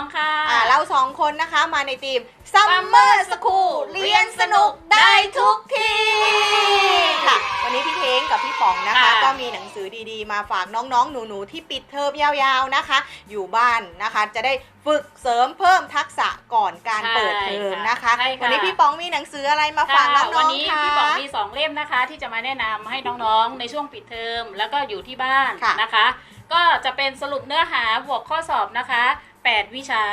องค่ะอ่าเราสองคนนะคะมาในทีม Summer School เรียนสนุกได้ทุกที่ค่ะ วันนี้พี่เท้งกับพี่ป๋องนะคะ ค่ะก็มีหนังสือดีๆ มาฝากน้องๆ หนูๆ ที่ปิดเทอมยาวๆนะคะ อยู่บ้านนะคะ จะได้ฝึกเสริมเพิ่มทักษะก่อนการเปิดเทอมนะคะ ใช่ค่ะ วันนี้พี่ป๋องมีหนังสืออะไรมาฝากน้วัองนี้ๆคะ พี่ป๋องมีสองเล่มนะคะ ที่จะมาแนะนำให้น้องๆ ในช่วงปิดเทอมแล้วก็อยู่ที่บ้านค่ะนะคะ ก็จะเป็นสรุปเนื้อหาบวกข้อสอบนะคะ 8 วิชา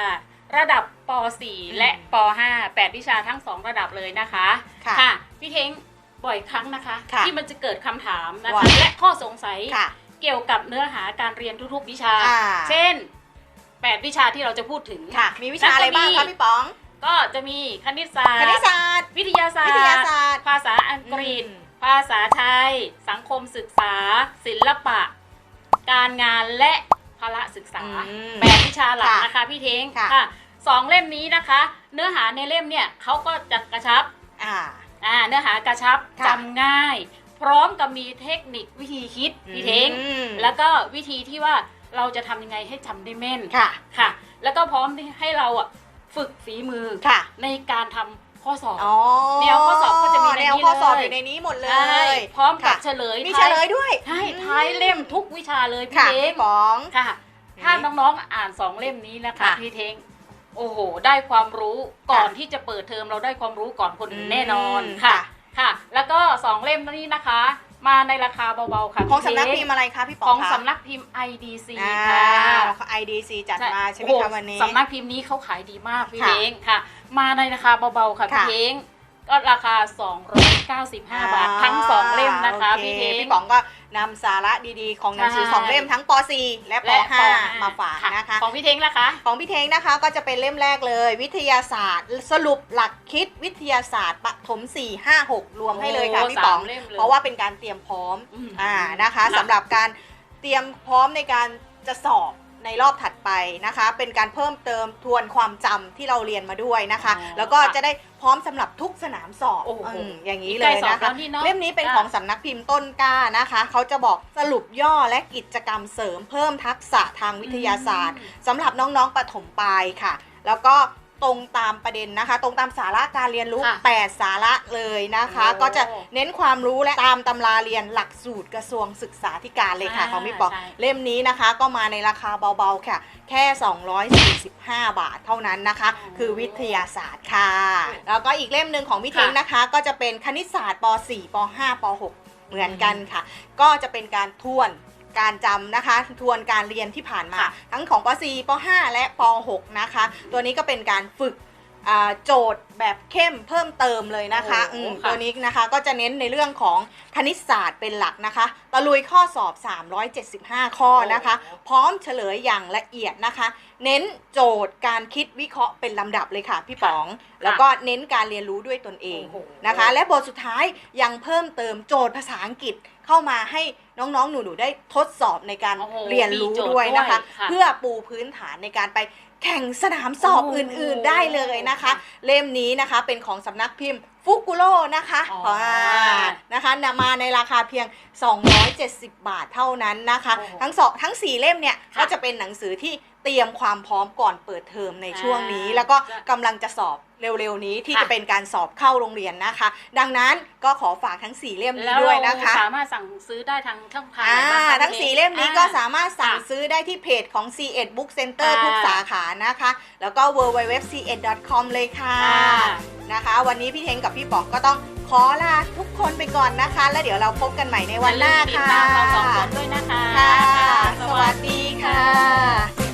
ระดับป .4 และป .5 8 วิชาทั้ง 2 ระดับเลยนะคะค่ะพี่เท้งบ่อยครั้งนะคะค่ะที่มันจะเกิดคำถามนะว่าคะและข้อสงสัยค่ะเกี่ยวกับเนื้อหาการเรียนทุกๆวิชาอ่าเช่น 8 วิชาที่เราจะพูดถึงค่ะมีวิชาอะไรบ้างคะพี่ป๋อง ก็จะมีคณิตศาสตคร์ณิตศาสตร์ วิทยาศาสตวิร์ทยาศาสตร์ ภาษาอังกฤษอืมภาษาไทย สังคมศึกษา ศิลปะ การงานและ พละศึกษาอืมแปดวิชาหลักค่ะนะคะพี่เท้งค่ะค่ะ สองเล่มนี้นะคะ เนื้อหาในเล่มเนี่ยเขาก็จะกระชับอ่า อ่าเนื้อหากระชับค่ะ จำง่าย พร้อมกับมีเทคนิควิธีคิดพี่เท้ง อืมแล้วก็วิธีที่ว่าเราจะทำยังไงให้จำได้แม่นค่ะ ค่ะ แล้วก็พร้อมที่ให้เราอะฝึกฝีมือค่ะ ในการทำ ข้อสอบอ๋อแนวข้อสอบก็จะมีในแนวนี้ข้อสอบเลยอยู่ในนี้หมดเลใช่ย พร้อมกับค่ะ เฉลยมีท้าเฉลยด้วยใช่ท้ายเล่มทุกวิชาเลยพี่ค่ะเท้งพี่ป๋อง ค่ะ ถ้านี่น้องๆอ่านสองเล่มนี้นะคะค่ะพี่เท้งโอ้โห ได้ความรู้ก่อนค่ะที่จะเปิดเทอมเราได้ความรู้ก่อนคนอื่นแน่นอนอืมค่ะ ค่ะค่ะแล้วก็สองเล่มนี้นะคะ มาในราคาเบาๆค่ะของพี่สำนักเท้พิมพ์อะไรคะพี่ป๋ขอองงคะสำนักพิมพ์ IDC อ่าค่ะ IDC จัดมาใช่ไหมโอ้โคะวันนี้ สำนักพิมพ์นี้เขาขายดีมากพี่ค่ะเท้งค่ะ มาในราคาเบาๆค่ะพี่ค่ะเท้ง ก็ราคา 295 บาท ทั้งสองเล่มนะคะโอพี่เคเท้งพี่ป๋องก็นำสาระดีๆ ของหนังสือใช่สองเล่มทั้งป .4 และปและ .5 มาฝากนะคะ ของพี่เท้งนะคะ ของพี่เทงนะคะก็จะเป็นเล่มแรกเลย วิทยาศาสตร์ สรุปหลักคิดวิทยาศาสตร์ปฐม4 5 6 รวมให้เลยค่ะโอ้พี่ป๋องสามเล่มเลยเพราะว่าเป็นการเตรียมพร้อมอืมอ่านะคะค่ะสำหรับการเตรียมพร้อมในการจะสอบ ในรอบถัดไปนะคะ เป็นการเพิ่มเติมทวนความจำที่เราเรียนมาด้วยนะคะ อ๋อแล้วก็ค่ะจะได้พร้อมสำหรับทุกสนามสอบโอ้โหอืมอย่างนี้นี่เลใกล้ยสอบนะแล้คะวนี่เนอะเล่มนี้เป็นค่ะของสำนักพิมพ์ต้นกล้านะคะ เขาจะบอกสรุปย่อและกิจกรรมเสริมเพิ่มทักษะทางวิทยาศาสตร์สำหรับน้องๆปฐมปลายค่ะ แล้วก็ ตรงตามประเด็นนะคะ ตรงตามสาระการเรียนรู้ ค่ะ8 สาระเลยนะคะ โอ้ก็จะเน้นความรู้และตามตำราเรียนหลักสูตรกระทรวงศึกษาธิการเลยค่ะอ่าของพี่ปอกใช่ เล่มนี้นะคะ ก็มาในราคาเบาๆค่ะ แค่ 245 บาทเท่านั้นนะคะ คือวิทยาศาสตร์ค่ะ แล้วก็อีกเล่มหนึ่งของพี่เทงนะคะ ก็จะเป็นคณิตศาสตร์ป .4 ป .5 ป .6 เหมือนกันค่ะ ก็จะเป็นการทวน การจำนะคะ ทวนการเรียนที่ผ่านมา ค่ะทั้งของป .4 ป .5 และป .6 นะคะ ตัวนี้ก็เป็นการฝึก อ่าโจทย์แบบเข้มเพิ่มเติมเลยนะคะโอ้อืมค่ะ ตัวนี้นะคะก็จะเน้นในเรื่องของคณิตศาสตร์เป็นหลักนะคะ ตะลุยข้อสอบ 375 ข้อนะคะ พร้อมเฉลยอย่างละเอียดนะคะ เน้นโจทย์การคิดวิเคราะห์เป็นลำดับเลยค่ะพี่ป๋อง แล้วก็เน้นการเรียนรู้ด้วยตนเองโอ้โห นะคะ และบทสุดท้ายยังเพิ่มเติมโจทย์ภาษาอังกฤษเข้ามาให้น้องๆ หนูๆได้ทดสอบในการโอ้โหเรียนรู้มีโจทย์ด้วยนะคะ ด้วยค่ะ เพื่อปูพื้นฐานในการไป แข่งสนามสอบโอ้โหอื่นๆได้เลยนะคะ เล่มนี้นะคะเป็นของสำนักพิมพ์ ฟุกุโรนะคะอ๋ออ่านะคะนำมาในราคาเพียง 270 บาทเท่านั้นนะคะ โอ้โหทั้งสองทั้ง 4 เล่มเนี่ยค่ะก็จะเป็นหนังสือที่เตรียมความพร้อมก่อนเปิดเทอมในช่วงนี้ อ่าแล้วก็จะกำลังจะสอบเร็วๆนี้ที่ค่ะ จะเป็นการสอบเข้าโรงเรียนนะคะ ดังนั้นก็ขอฝากทั้ง 4 เล่มนี้แล้วด้วยเรานะคะสามารถสั่งซื้อได้ทางช่องทางไหนอ่าบ้างคะทั้งพี่4เล่มนี้ก็อ่สามารถสั่งค่ะซื้อได้ที่เพจของ C1 Book Center ค่ะทุกสาขานะคะ แล้วก็ www.c1.com เลยค่ะค่ะ นะคะ วันนี้พี่เทงกับพี่ป๋องก็ต้องขอลาทุกคนไปก่อนนะคะ แล้วเดี๋ยวเราพบกันใหม่ในวันหน้าอย่ลืมติดค่ะตามเราสองคนด้วยนะคะค่ะค่ะสวัสดีค่ะ